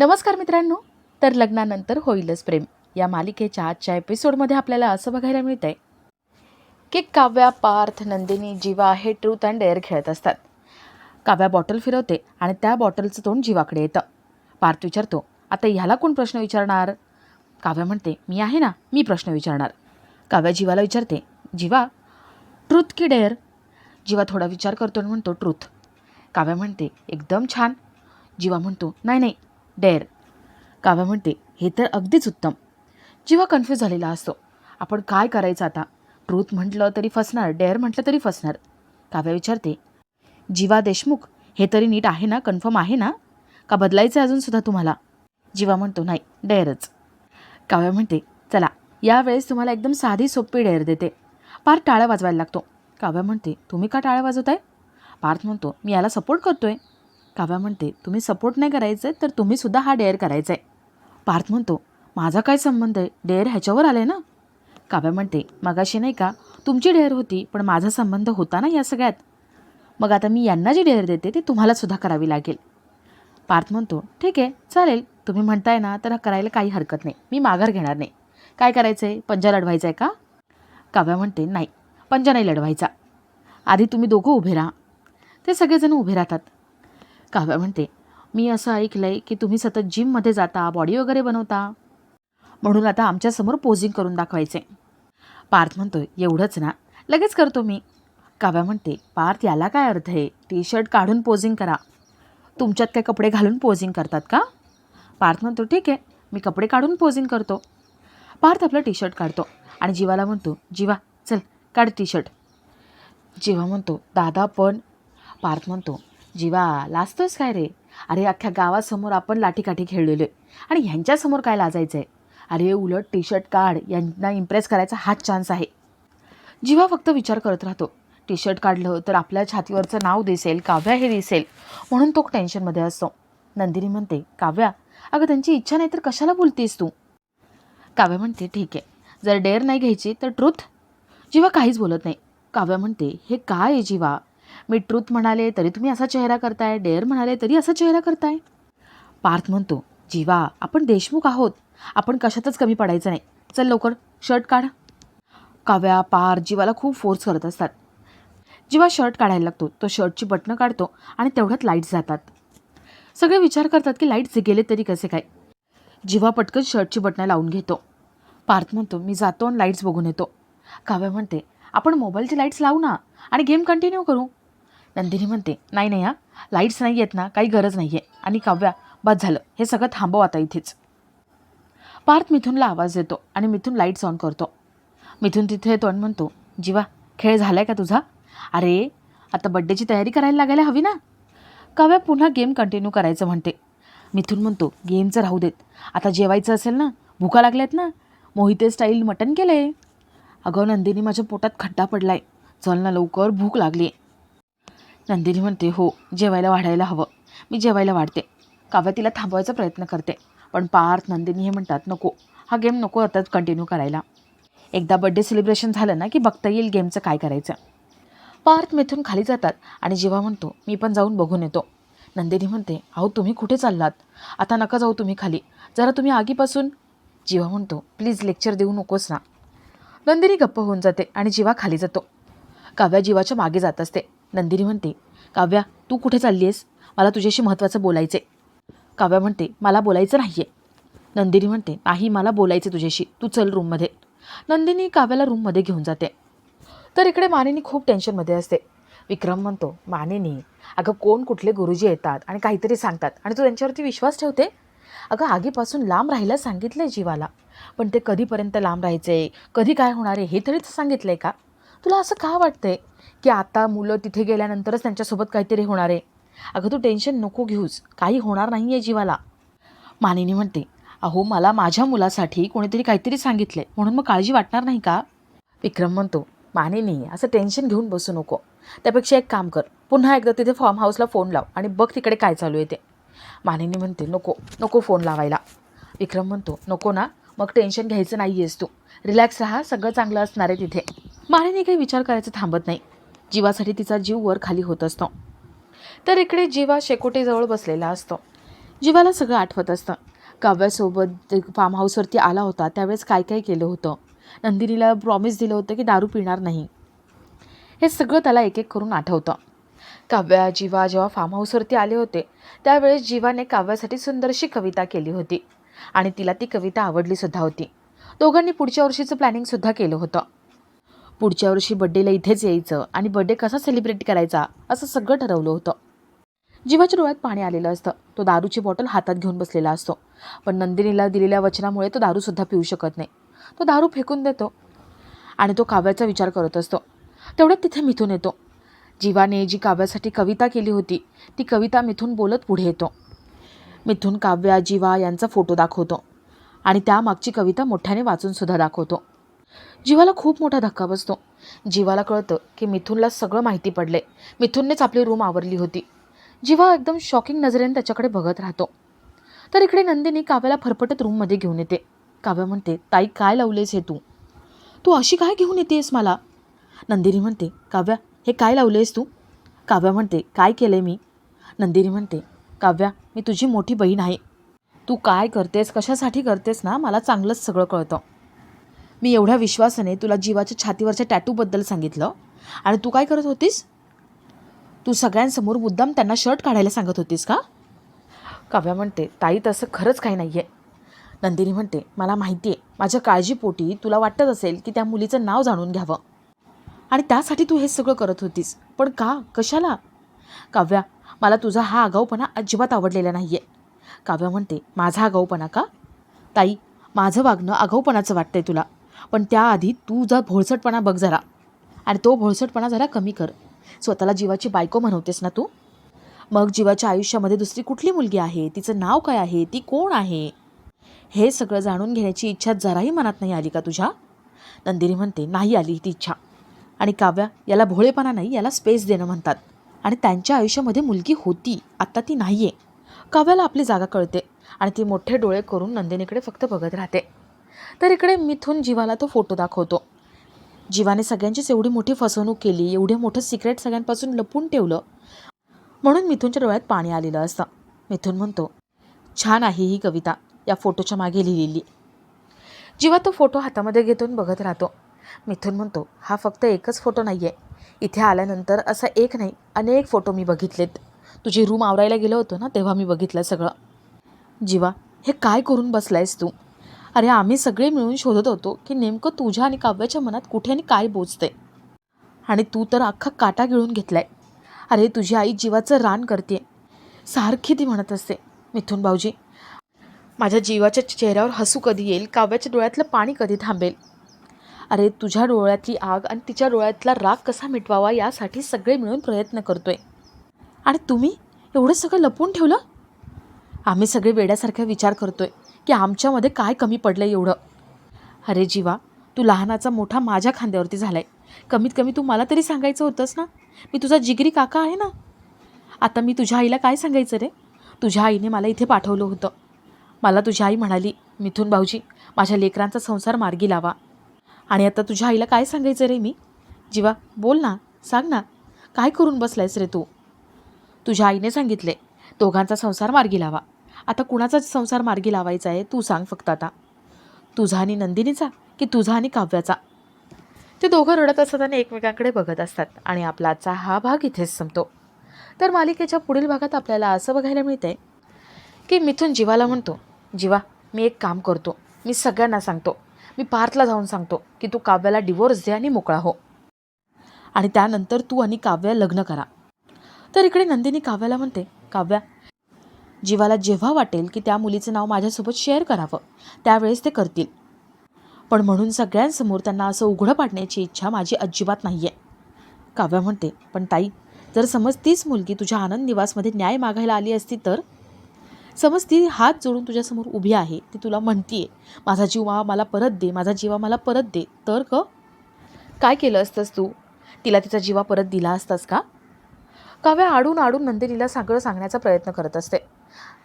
नमस्कार मित्रांनो. तर लग्नानंतर होईलच प्रेम. या मालिकेच्या आजच्या एपिसोडमध्ये आपल्याला असं बघायला मिळतं आहे की काव्या पार्थ नंदिनी जीवा हे ट्रूथ अँड डेअर खेळत असतात. काव्या बॉटल फिरवते आणि त्या बॉटलचं तोंड जीवाकडे येतं. पार्थ विचारतो आता ह्याला कोण प्रश्न विचारणार? काव्या म्हणते मी आहे ना मी प्रश्न विचारणार. काव्या जीवाला विचारते जीवा ट्रूथ की डेअर जीवा थोडा विचार करतो आणि म्हणतो ट्रूथ काव्या म्हणते एकदम छान. जीवा म्हणतो नाही नाही डेअर. काव्या म्हणते हे तर अगदीच उत्तम. जीवा कन्फ्यूज झालेला असतो. आपण काय करायचं आता? ट्रूथ म्हटलं तरी फसणार डेअर म्हटलं तरी फसणार. काव्या विचारते जीवा देशमुख हे तरी नीट आहे ना? कन्फर्म आहे ना? का बदलायचं आहे अजूनसुद्धा तुम्हाला? जीवा म्हणतो नाही डेअरच. काव्या म्हणते चला यावेळेस तुम्हाला एकदम साधी सोपी डेअर देते. पार्थ टाळ्या वाजवायला लागतो. काव्या म्हणते तुम्ही का टाळ्या वाजवताय? पार्थ म्हणतो मी याला सपोर्ट करतोय. काव्या म्हणते तुम्ही सपोर्ट नाही करायचं आहे तर तुम्हीसुद्धा हा डेअर करायचा आहे पार्थ म्हणतो माझा काय संबंध आहे? डेअर ह्याच्यावर आलं आहे ना? काव्या म्हणते मगाशी नाही का तुमची डेअर होती पण माझा संबंध होता ना या सगळ्यात? मग आता मी यांना जी डेअर देते ती तुम्हालासुद्धा करावी लागेल. पार्थ म्हणतो ठीक आहे चालेल. तुम्ही म्हणताय ना तर करायला काही हरकत नाही. मी माघार घेणार नाही. काय करायचं आहे पंजा लढवायचा आहे का? काव्या म्हणते नाही. पंजा नाही लढवायचा. आधी तुम्ही दोघं उभे राहा. ते सगळेजण उभे राहतात. काव्या म्हणते मी असं ऐकलं आहे की तुम्ही सतत जिममध्ये जाता बॉडी वगैरे बनवता. म्हणून आता आमच्यासमोर पोझिंग करून दाखवायचे पार्थ म्हणतोय एवढंच ना लगेच करतो मी. काव्या म्हणते पार्थ याला काय अर्थ आहे? टी शर्ट काढून पोझिंग करा. तुमच्यात काय कपडे घालून पोझिंग करतात का? पार्थ म्हणतो ठीक आहे मी कपडे काढून पोझिंग करतो. पार्थ आपलं टी शर्ट काढतो आणि जीवाला म्हणतो जीवा चल काढ टी शर्ट जीवा म्हणतो दादा पण. पार्थ म्हणतो जीवा लाजतोस काय रे? अरे अख्ख्या गावासमोर आपण लाठीकाठी खेळलेलो आहे आणि ह्यांच्यासमोर काय लाजायचं आहे अरे उलट टी शर्ट काढ यांना इम्प्रेस करायचा हाच चान्स आहे. जीवा फक्त विचार करत राहतो. टी शर्ट काढलं तर आपल्या छातीवरचं नाव दिसेल काव्या हे दिसेल म्हणून तो टेन्शनमध्ये असतो. नंदिनी म्हणते काव्या अगं त्यांची इच्छा नाही तर कशाला बोलतेस तू? काव्या म्हणते ठीक आहे. जर डेअर नाही घ्यायची तर ट्रूथ जीवा काहीच बोलत नाही. काव्या म्हणते हे काय आहे जीवा? मी ट्रूथ म्हणाले तरी तुम्ही असा चेहरा करताय डेअर म्हणाले तरी असा चेहरा करताय. पार्थ म्हणतो जीवा आपण देशमुख आहोत. आपण कशातच कमी पडायचं नाही. चल लवकर शर्ट काढ. काव्या पार जीवाला खूप फोर्स करत असतात. जीवा शर्ट काढायला लागतो. तो शर्टची बटणं काढतो आणि तेवढ्यात लाईट्स जातात. सगळे विचार करतात की लाईट्स गेले तरी कसे काय. जीवा पटकन शर्टची बटणं लावून घेतो. पार्थ म्हणतो मी जातो आणि लाईट्स बघून येतो. काव्या म्हणते आपण मोबाईलची लाईट्स लावू ना आणि गेम कंटिन्यू करू. नंदिनी म्हणते नाही नाही हा. लाईट्स नाही आहेत ना काही गरज नाही आहे. आणि काव्या बस झालं. हे सगळं थांबव आता इथेच. पार्थ मिथूनला आवाज देतो आणि मिथून लाईट्स ऑन करतो. मिथून तिथे येतो आणि म्हणतो जीवा खेळ झालाय का तुझा? अरे आता बड्डेची तयारी करायला लागायला हवी ना. काव्या पुन्हा गेम कंटिन्यू करायचं म्हणते. मिथून म्हणतो गेमचं राहू देत. आता जेवायचं असेल ना भुका लागल्यात ना मोहिते स्टाईल मटण केलं आहे अगं नंदिनी माझ्या पोटात खड्डा पडलाय. चल ना लवकर भूक लागली नंदिनी म्हणते हो जेवायला वाढायला हवं. मी जेवायला वाढते. काव्या तिला थांबवायचा प्रयत्न करते. पण पार्थ नंदिनी हे म्हणतात नको. हा गेम नको आता कंटिन्यू करायला. एकदा बड्डे सेलिब्रेशन झालं ना की बघता येईल गेमचं काय करायचं. पार्थ मेथून खाली जातात आणि जेव्हा म्हणतो मी पण जाऊन बघून येतो. नंदिनी म्हणते अहो तुम्ही कुठे चाललात? आता नका जाऊ तुम्ही खाली. जरा तुम्ही आगीपासून. जीवा म्हणतो प्लीज लेक्चर देऊ नकोस ना. नंदिनी गप्प होऊन जाते आणि जीवा खाली जातो. काव्या जीवाच्या मागे जात असते. नंदिनी म्हणते काव्या तू कुठे चालली आहेस मला तुझ्याशी महत्त्वाचं बोलायचं आहे काव्या म्हणते मला बोलायचं नाही आहे नंदिनी म्हणते नाही मला बोलायचं तुझ्याशी. तू चल रूममध्ये. नंदिनी काव्याला रूममध्ये घेऊन जाते. तर इकडे मानिनी खूप टेन्शनमध्ये असते. विक्रम म्हणतो मानिनी अगं कोण कुठले गुरुजी येतात आणि काहीतरी सांगतात आणि तू त्यांच्यावरती विश्वास ठेवते? अगं आगीपासून लांब राहायला सांगितलं आहे जीवाला. पण ते कधीपर्यंत लांब राहायचे कधी काय होणार आहे हे तरीच सांगितलं आहे का? तुला असं का वाटतंय की आता मुलं तिथे गेल्यानंतरच त्यांच्यासोबत काहीतरी होणार आहे? अगं तू टेन्शन नको घेऊस. काही होणार नाही आहे जीवाला. मानिनी म्हणते अहो मला माझ्या मुलासाठी कोणीतरी काहीतरी सांगितले म्हणून मग काळजी वाटणार नाही का? विक्रम म्हणतो मानिनी असं टेन्शन घेऊन बसू नको. त्यापेक्षा एक काम कर. पुन्हा एकदा तिथे फार्म हाऊसला फोन लाव आणि बघ तिकडे काय चालू आहे ते. मानिनी म्हणते नको नको फोन लावायला. विक्रम म्हणतो नको ना. मग टेन्शन घ्यायचं नाही आहेस तू. रिलॅक्स राहा. सगळं चांगलं असणार आहे तिथे. मानिनी काही विचार करायचं थांबत नाही. जीवासाठी तिचा जीव वर खाली होत असतो. तर इकडे जीवा शेकोटीजवळ बसलेला असतो. जीवाला सगळं आठवत असतं. काव्यासोबत फार्म हाऊसवरती आला होता त्यावेळेस काय काय केलं होतं? नंदिनीला प्रॉमिस दिलं होतं की दारू पिणार नाही. हे सगळं त्याला एक एक करून आठवतं. काव्या जीवा जेव्हा फार्म हाऊसवरती आले होते त्यावेळेस जीवाने काव्यासाठी सुंदरशी कविता केली होती. आणि तिला ती कविता आवडलीसुद्धा होती. दोघांनी पुढच्या वर्षीचं प्लॅनिंगसुद्धा केलं होतं. पुढच्या वर्षी बड्डेला इथेच यायचं आणि बड्डे कसा सेलिब्रेट करायचा असं सगळं ठरवलं होतं. जीवाच्या डोळ्यात पाणी आलेलं असतं. तो दारूची बॉटल हातात घेऊन बसलेला असतो. पण नंदिनीला दिलेल्या वचनामुळे तो दारूसुद्धा पिऊ शकत नाही. तो दारू फेकून देतो आणि तो काव्याचा विचार करत असतो. तेवढ्यात तिथे मिथून येतो. जीवाने जी काव्यासाठी कविता केली होती ती कविता मिथून बोलत पुढे येतो. मिथून काव्या जीवा यांचा फोटो दाखवतो आणि त्यामागची कविता मोठ्याने वाचूनसुद्धा दाखवतो. जीवाला खूप मोठा धक्का बसतो. जीवाला कळतं की मिथुनला सगळं माहिती पडले मिथूननेच आपली रूम आवरली होती. जीवा एकदम शॉकिंग नजरेने त्याच्याकडे बघत राहतो. तर इकडे नंदिनी काव्याला फरफटत रूममध्ये घेऊन येते. काव्या म्हणते ताई काय लावलेस हे तू? तू अशी काय घेऊन येतेस मला? नंदिनी म्हणते काव्या हे काय लावलेस तू? काव्या म्हणते काय केलं मी? नंदिनी म्हणते काव्या मी तुझी मोठी बहीण आहे. तू काय करतेस कशासाठी करतेस ना मला चांगलंच सगळं कळतं. मी एवढ्या विश्वासाने तुला जीवाच्या छातीवरच्या टॅटूबद्दल सांगितलं. आणि तू काय करत होतीस? तू सगळ्यांसमोर मुद्दाम त्यांना शर्ट काढायला सांगत होतीस का? काव्या म्हणते ताई तसं खरंच काही नाही आहे नंदिनी म्हणते मला माहिती आहे माझ्या काळजीपोटी तुला वाटत असेल की त्या मुलीचं नाव जाणून घ्यावं. आणि त्यासाठी तू हे सगळं करत होतीस. पण का? कशाला? काव्या मला तुझा हा आगाऊपणा अजिबात आवडलेला नाही आहे काव्या म्हणते माझा आगाऊपणा का? ताई माझं वागणं आगाऊपणाचं वाटतंय तुला. पण त्याआधी तू जर भोळसटपणा बघ जरा. आणि तो भोळसटपणा जरा कमी कर. स्वतःला जीवाची बायको म्हणवतेस ना तू? मग जीवाच्या आयुष्यामध्ये दुसरी कुठली मुलगी आहे? तिचं नाव काय आहे? ती कोण आहे? हे सगळं जाणून घेण्याची इच्छा जराही मनात नाही आली का तुझ्या? नंदिनी म्हणते नाही आली ती इच्छा. आणि काव्या याला भोळेपणा नाही याला स्पेस देणं म्हणतात. आणि त्यांच्या आयुष्यामध्ये मुलगी होती आत्ता ती नाही आहे काव्याला आपली जागा कळते आणि ती मोठे डोळे करून नंदिनीकडे फक्त बघत राहते. तर इकडे मिथून जीवाला तो फोटो दाखवतो. जीवाने सगळ्यांचीच एवढी मोठी फसवणूक केली एवढं मोठं सिक्रेट सगळ्यांपासून लपून ठेवलं. म्हणून मिथूनच्या डोळ्यात पाणी आलेलं असतं. मिथून म्हणतो छान आहे ही कविता या फोटोच्या मागे लिहिलेली. जीवा तो फोटो हातामध्ये घेतून बघत राहतो. मिथून म्हणतो हा फक्त एकच फोटो नाही आहे इथे आल्यानंतर असा एक नाही अनेक फोटो मी बघितलेत. तुझी रूम आवरायला गेलो होतो ना तेव्हा मी बघितलं सगळं. जीवा हे काय करून बसलायस तू? अरे आम्ही सगळे मिळून शोधत होतो की नेमकं तुझ्या आणि काव्याच्या मनात कुठे आणि काय बोचते आणि तू तर अख्खा काटा गिळून घेतलाय. अरे तुझी आई जीवाचं रान करते सारखी ती म्हणत असते मिथून भाऊजी माझ्या जीवाच्या चेहऱ्यावर हसू कधी येईल काव्याच्या डोळ्यातलं पाणी कधी थांबेल. अरे तुझ्या डोळ्यातली आग आणि तिच्या डोळ्यातला राग कसा मिटवावा यासाठी सगळे मिळून प्रयत्न करतोय. आणि तुम्ही एवढं सगळं लपवून ठेवलं? आम्ही सगळे वेड्यासारखा विचार करतोय. की आमच्यामध्ये काय कमी पडलं आहे एवढं? अरे जीवा तू लहानाचा मोठा माझ्या खांद्यावरती झाला आहे कमीत कमी तू मला तरी सांगायचं होतंस ना? मी तुझा जिगरी काका आहे ना? आता मी तुझ्या आईला काय सांगायचं रे? तुझ्या आईने मला इथे पाठवलं होतं. मला तुझी आई म्हणाली मिथून भाऊजी माझ्या लेकरांचा संसार मार्गी लावा. आणि आता तुझ्या आईला काय सांगायचं रे मी? जीवा बोल ना सांग ना. काय करून बसलायस रे तू? तुझ्या आईने सांगितले दोघांचा संसार मार्गी लावा. आता कुणाचा संसार मार्गी लावायचा आहे? तू सांग फक्त आता. तुझा आणि नंदिनीचा की तुझा आणि काव्याचा? ते दोघं रडत असतात आणि एकमेकांकडे बघत असतात आणि आपला आजचा हा भाग इथेच संपतो. तर मालिकेच्या पुढील भागात आपल्याला असं बघायला मिळतंय की मिथून जीवाला म्हणतो जीवा मी एक काम करतो. मी सगळ्यांना सांगतो. मी पार्थला जाऊन सांगतो की तू काव्याला डिवोर्स दे आणि मोकळा हो. आणि त्यानंतर तू आणि काव्या लग्न करा. तर इकडे नंदिनी काव्याला म्हणते काव्या जीवाला जेव्हा वाटेल की त्या मुलीचं नाव माझ्यासोबत शेअर करावं त्यावेळेस ते करतील. पण म्हणून सगळ्यांसमोर त्यांना असं उघडं पाडण्याची इच्छा माझी अजिबात नाही आहे काव्या म्हणते पण ताई जर समज तीच मुलगी तुझ्या आनंद निवासमध्ये न्याय मागायला आली असती तर? समज ती हात जोडून तुझ्यासमोर उभी आहे ती तुला म्हणतीये माझा जीवा मला परत दे माझा जीवा मला परत दे तर क काय केलं असतंस तू? तिला तिचा जीवा परत दिला असतास का? काव्या आडून आडून नंदिनीला सगळं सांगण्याचा प्रयत्न करत असते.